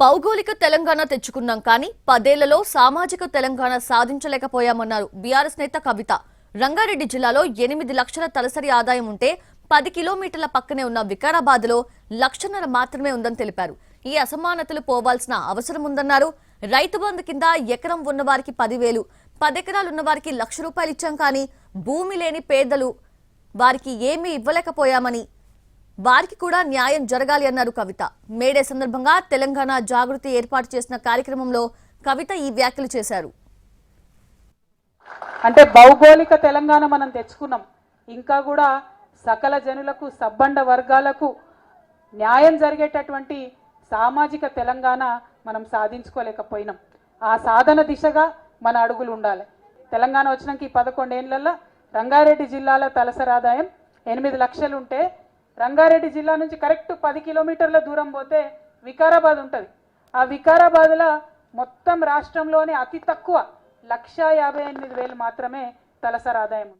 భౌగోళిక తెలంగాణ తెచ్చుకున్నాం కానీ పదేళ్ళలో సామాజిక తెలంగాణ సాధించలేకపోయామన్నారు బీఆర్ఎస్ నేత కవిత. రంగారెడ్డి జిల్లాలో ఎనిమిది లక్షల తలసరి ఆదాయం ఉంటే పది కిలోమీటర్ల పక్కనే ఉన్న వికారాబాద్లో లక్షన్నర మాత్రమే ఉందని తెలిపారు. ఈ అసమానతలు పోవాల్సిన అవసరం ఉందన్నారు. రైతు బంధు కింద ఎకరం ఉన్నవారికి పదివేలు పదెకరాలు ఉన్నవారికి లక్ష రూపాయలు ఇచ్చాం కానీ భూమి లేని పేదలు వారికి ఏమీ ఇవ్వలేకపోయామని వారికి కూడా న్యాయం జరగాలి అన్నారు కవిత. మేడే సందర్భంగా తెలంగాణ జాగృతి ఏర్పాటు చేసిన కార్యక్రమంలో కవిత ఈ వ్యాఖ్యలు చేశారు. అంటే భౌగోళిక తెలంగాణ మనం తెచ్చుకున్నాం. ఇంకా కూడా సకల జనులకు సబ్బండ వర్గాలకు న్యాయం జరిగేటటువంటి సామాజిక తెలంగాణ మనం సాధించుకోలేకపోయినాం. ఆ సాధన దిశగా మన అడుగులు ఉండాలి. తెలంగాణ వచ్చినాక ఈ పదకొండేళ్ళలో రంగారెడ్డి జిల్లాలో తలసరి ఆదాయం ఎనిమిది లక్షలు ఉంటే రంగారెడ్డి జిల్లా నుంచి కరెక్ట్ పది కిలోమీటర్ల దూరం పోతే వికారాబాద్ ఉంటుంది. ఆ వికారాబాద్లో మొత్తం రాష్ట్రంలోనే అతి తక్కువ లక్ష యాభై ఎనిమిది వేలు మాత్రమే తలసరి ఆదాయం